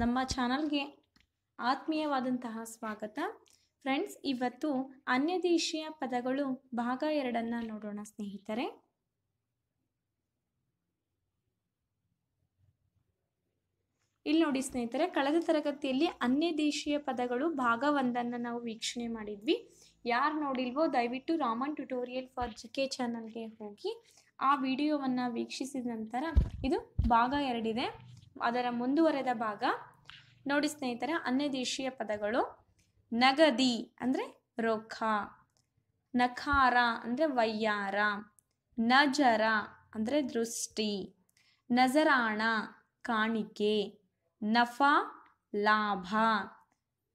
ನಮ್ಮ ಚಾನಲ್ಗೆ ಆತ್ಮೀಯವಾದಂತಹ ಸ್ವಾಗತ. ಫ್ರೆಂಡ್ಸ್, ಇವತ್ತು ಅನ್ಯದೇಶೀಯ ಪದಗಳು ಭಾಗ ಎರಡನ್ನು ನೋಡೋಣ ಸ್ನೇಹಿತರೆ. ಇಲ್ಲಿ ನೋಡಿ ಸ್ನೇಹಿತರೆ, ಕಳೆದ ತರಗತಿಯಲ್ಲಿ ಅನ್ಯದೇಶೀಯ ಪದಗಳು ಭಾಗ ಒಂದನ್ನು ನಾವು ವೀಕ್ಷಣೆ ಮಾಡಿದ್ವಿ. ಯಾರು ನೋಡಿಲ್ವೋ, ದಯವಿಟ್ಟು Raman tutorial for G K ಚಾನಲ್ಗೆ ಹೋಗಿ ಆ ವಿಡಿಯೋವನ್ನು ವೀಕ್ಷಿಸಿದ ನಂತರ ಇದು ಭಾಗ ಎರಡಿದೆ. ಅದರ ಮುಂದುವರೆದ ಭಾಗ. ನೋಡಿ ಸ್ನೇಹಿತರೆ ಅನ್ಯದೇಶೀಯ ಪದಗಳು ನಗದಿ ಅಂದರೆ ರೊಕ್ಕ ನಖಾರ ಅಂದರೆ ವಯ್ಯಾರ, ನಜರ ಅಂದರೆ ದೃಷ್ಟಿ, ನಜರಾಣ ಕಾಣಿಕೆ, ನಫ ಲಾಭ,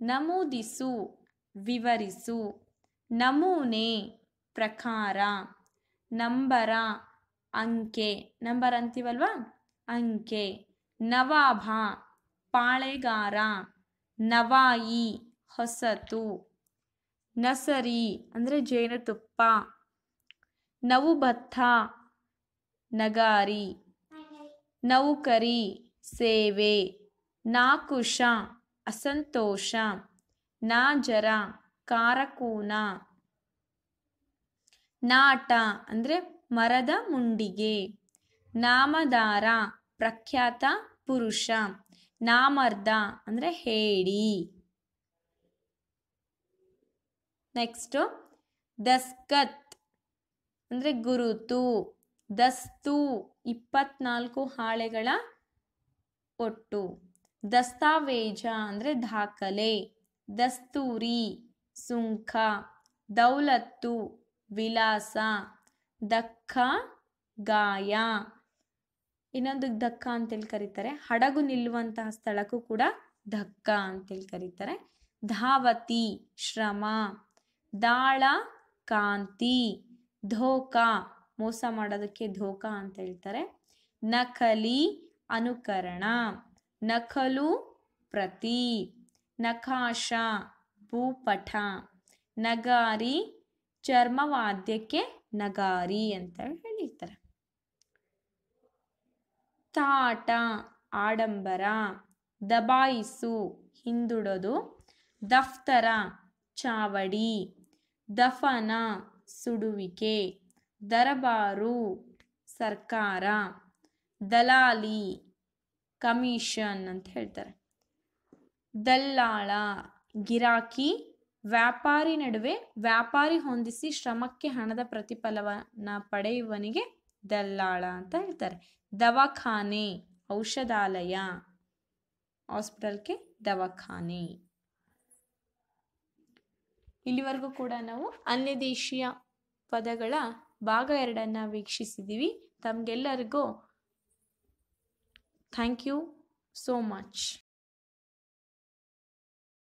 ನಮೂದಿಸು ವಿವರಿಸು, ನಮೂನೆ ಪ್ರಕಾರ, ನಂಬರ ಅಂಕೆ, ನಂಬರ್ ಅಂತೀವಲ್ವಾ? ಅಂಕೆ. ನವಾಭ, ಪಾಳೆಗಾರ, ನವಾಯಿ, ಹೊಸತು. ನಸರಿ ಅಂದರೆ ಜೇನುತುಪ್ಪ. ನವುಭತ್ತ ನಗಾರಿ. ನೌಕರಿ, ಸೇವೆ. ನಾಕುಶ, ಅಸಂತೋಷ. ನಾಜರ, ಕಾರಕೂನ. ನಾಟ ಅಂದರೆ ಮರದ ಮುಂಡಿಗೆ. ನಾಮದಾರ ಪ್ರಖ್ಯಾತ ಪುರುಷ. ನಾಮರ್ಧ ಅಂದರೆ ಹೇಳಿ. ನೆಕ್ಸ್ಟು ದಸ್ಕತ್ ಅಂದರೆ ಗುರುತು. ದಸ್ತು ಇಪ್ಪತ್ನಾಲ್ಕು ಹಾಳೆಗಳ ಒಟ್ಟು. ದಸ್ತಾವೇಜ ಅಂದರೆ ದಾಖಲೆ. ದಸ್ತೂರಿ, ಸುಂಕ. ದೌಲತ್ತು ವಿಲಾಸ ದಕ್ಕ, ಗಾಯ. ಇನ್ನೊಂದು ಧಕ್ಕ ಅಂತೇಳಿ ಕರೀತಾರೆ. ಹಡಗು ನಿಲ್ಲುವಂತಹ ಸ್ಥಳಕ್ಕೂ ಕೂಡ ಧಕ್ಕ ಅಂತೇಳಿ ಕರೀತಾರೆ. ಧಾವತಿ, ಶ್ರಮ, ದಾಳ, ಕಾಂತಿ, ಧೋಕಾ, ಮೋಸ ಮಾಡೋದಕ್ಕೆ ಧೋಕಾ ಅಂತ ಹೇಳ್ತಾರೆ. ನಕಲಿ, ಅನುಕರಣ, ನಕಲು ಪ್ರತಿ, ನಕಾಶ ಭೂಪಠ ನಗಾರಿ, ಚರ್ಮವಾದ್ಯಕ್ಕೆ ನಗಾರಿ ಅಂತ ಹೇಳಿರ್ತಾರೆ ತಾಟ ಆಡಂಬರ, ದಬಾಯಿಸು, ಹಿಂದುಡೋದು, ದಫ್ತರ, ಚಾವಡಿ, ದಫನ, ಸುಡುವಿಕೆ, ದರಬಾರು, ಸರ್ಕಾರ, ದಲಾಲಿ, ಕಮಿಷನ್ ಅಂತ ಹೇಳ್ತಾರೆ. ದಲ್ಲಾಳ, ಗಿರಾಕಿ, ವ್ಯಾಪಾರಿ ನಡುವೆ ವ್ಯಾಪಾರಿ ಹೊಂದಿಸಿ ಶ್ರಮಕ್ಕೆ ಹಣದ ಪ್ರತಿಫಲವನ್ನು ಪಡೆಯುವನಿಗೆ ದಲ್ಲಾಳ ಅಂತ ಹೇಳ್ತಾರೆ. ದವಾಖಾನೆ, ಔಷಧಾಲಯ, ಹಾಸ್ಪಿಟಲ್ಗೆ ದವಾಖಾನೆ. ಇಲ್ಲಿವರೆಗೂ ಕೂಡ ನಾವು ಅನ್ಯದೇಶೀಯ ಪದಗಳ ಭಾಗ ಎರಡನ್ನು ವೀಕ್ಷಿಸಿದ್ದೀವಿ ತಮಗೆಲ್ಲರಿಗೂ ಥ್ಯಾಂಕ್ ಯು ಸೋ ಮಚ್